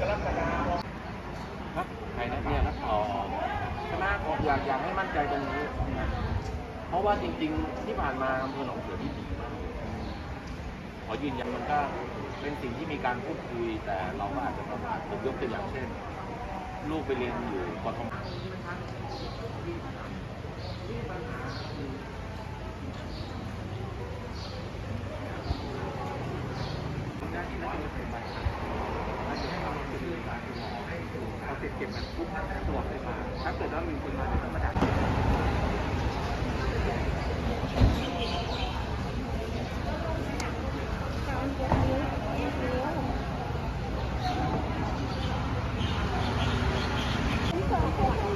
กรกฎาคมนะใครนะเนี่ยนะอ๋อคณะผมอยากอยากให้มั่นใจตรงนี้ เพราะว่าจริง ๆ ที่ผ่านมาอำเภอหนองเสือที่ดีขอยืนยันมันก็เป็นสิ่งที่มีการพูดคุยแต่เราอาจจะประมาทผมยกตัวอย่างเช่น ลูกไปเรียนอยู่กทม เก็บมันปุ๊บตรวจเลยมาถ้าเกิดว่ามีคนมาจะต้องมาดัก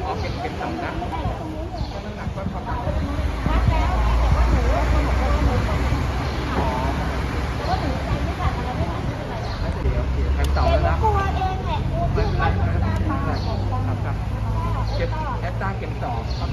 อ๋อเก็บเก็บสองนะก็น้ำหนักก็ประมาณอ๋อโอเคครั้งสองแล้วนะ กลัวเองแหละกลัว ไม่ เพื่อน เป็นไร เขา ไม่ จะ เป็นไร ตามมา ครับครับเก็บแอ สตราเก็บสองครับ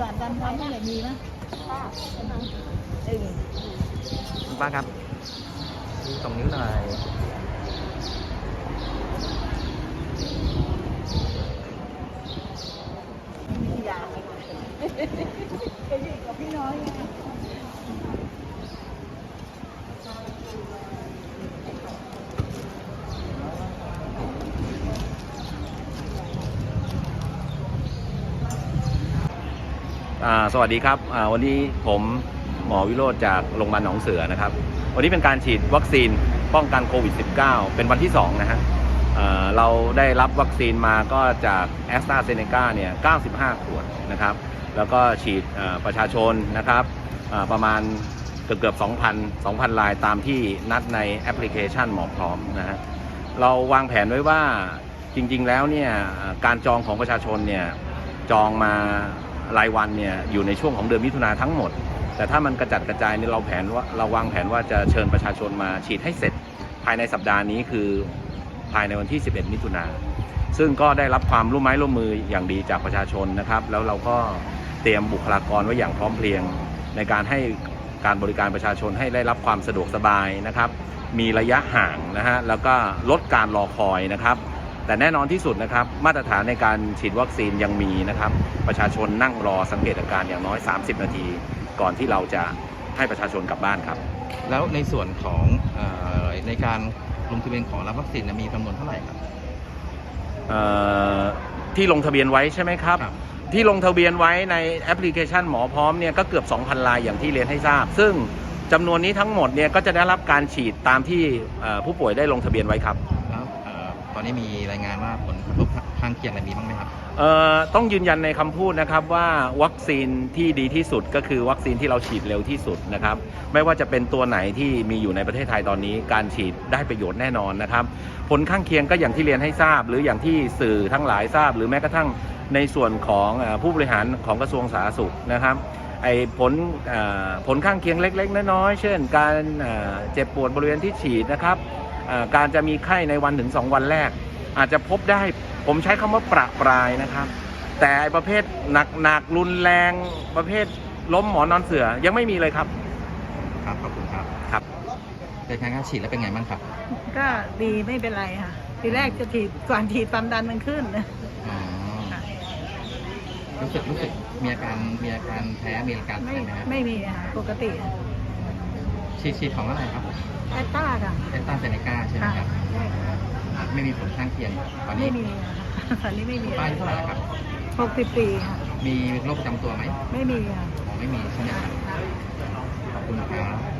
สารดันไว้นั่นแหละมีไหมเออคุณป้าครับตรงนิ้วหน่อย มียาไป อยู่กับพี่น้อยไงสวัสดีครับวันนี้ผมหมอวิโรธจากโรงพยาบาลหนองเสือนะครับ วันนี้เป็นการฉีดวัคซีนป้องกันโควิด -19 เป็นวันที่ 2 นะฮะเราได้รับวัคซีนมาก็จากแอสตราเซเนกาเนี่ย 95 ขวดนะครับ แล้วก็ฉีดประชาชนนะครับประมาณเกือบเกือบ2,000 2,000 ลายตามที่นัดในแอปพลิเคชันหมอพร้อมนะฮะเราวางแผนไว้ว่าจริง ๆ แล้วเนี่ยการจองของประชาชนเนี่ยจองมารายวันเนี่ยอยู่ในช่วงของเดือนมิถุนาทั้งหมด แต่ถ้ามันกระจัดกระจายเนี่ยเราแผนว่าเราวางแผนว่าจะเชิญประชาชนมาฉีดให้เสร็จ ภายในสัปดาห์นี้คือภายในวันที่ 11 มิถุนาซึ่งก็ได้รับความร่วมไม้ร่วมมืออย่างดีจากประชาชนนะครับ แล้วเราก็ เตรียมบุคลากรไว้อย่างพร้อมเพรียง ในการให้การบริการประชาชนให้ได้รับความสะดวกสบายนะครับ มีระยะห่างนะฮะแล้วก็ลดการรอคอยนะครับแต่แน่นอนที่สุดนะครับมาตรฐานในการฉีดวัคซีนยังมีนะครับ ประชาชนนั่งรอสังเกตอาการอย่างน้อย 30 นาที ก่อนที่เราจะให้ประชาชนกลับบ้านครับ แล้วในส่วนของเออในการลงทะเบียนขอรับวัคซีนเนยมีจำนวนเท่าไหร่ครับเอ่อที่ลงทะเบียนไว้ใช่ไหมครับครับ ที่ลงทะเบียนไว้ในแอปพลิเคชันหมอพร้อมเนี่ยก็เกือบ 2,000ลายอย่างที่เรียนให้ทราบ ซึ่งจำนวนนี้ทั้งหมดเนี่ยก็จะได้รับการฉีดตามที่ผู้ป่วยได้ลงทะเบียนไว้ครับ แล้วเอ่อตอนนี้มีรายงานว่าผลกระทบ ข้างเคียงอะไรมีบ้างไหมครับเอ่อต้องยืนยันในคำพูดนะครับว่าวัคซีนที่ดีที่สุดก็คือวัคซีนที่เราฉีดเร็วที่สุดนะครับไม่ว่าจะเป็นตัวไหนที่มีอยู่ในประเทศไทยตอนนี้ การฉีดได้ประโยชน์แน่นอนนะครับผลข้างเคียงก็อย่างที่เรียนให้ทราบ หรืออย่างที่สื่อทั้งหลายทราบ หรือแม้กระทั่งในส่วนของเอ่อผู้บริหารของกระทรวงสาธารณสุขนะครับไอ้ผลเอ่อผลข้างเคียงเล็ก ๆ น้อยๆเช่น การเอ่อเจ็บปวดบริเวณที่ฉีดนะครับ เอ่อการจะมีไข้ในวันถึง 2 วันแรก อาจจะพบได้ ผมใช้คำว่าประปรายนะครับ แต่ไอ้ประเภทหนักหนักๆรุนแรงประเภทล้มหมอนนอนเสือยังไม่มีเลยครับ ครับขอบคุณครับครับเป็นการฉีดแล้วเป็นไงบ้างครับ ก็ดีไม่เป็นไรค่ะ ทีแรกจะฉีดก่อนฉีดความดันมันขึ้นนะอ๋อรู้สึกรู้สึกมีอาการมีอาการแพ้มีอาการไม่อะไรไหมครับไม่มีค่ะปกติค่ะฉีดฉีดของอะไรครับแอตตาค่ะแอสตราเซเนกาใช่ไหมค่ะครับใช่ค่ะ ไม่มีผลข้างเคียงตอนนี้ไม่มีค่ะตอนนี้ไม่มีป้าอายุเท่าไหร่แล้วครับ หกสิบปีค่ะ มีโรคประจำตัวไหมไม่มีค่ะ อ๋อไม่มีใช่ไหมครับค่ะขอบคุณครับ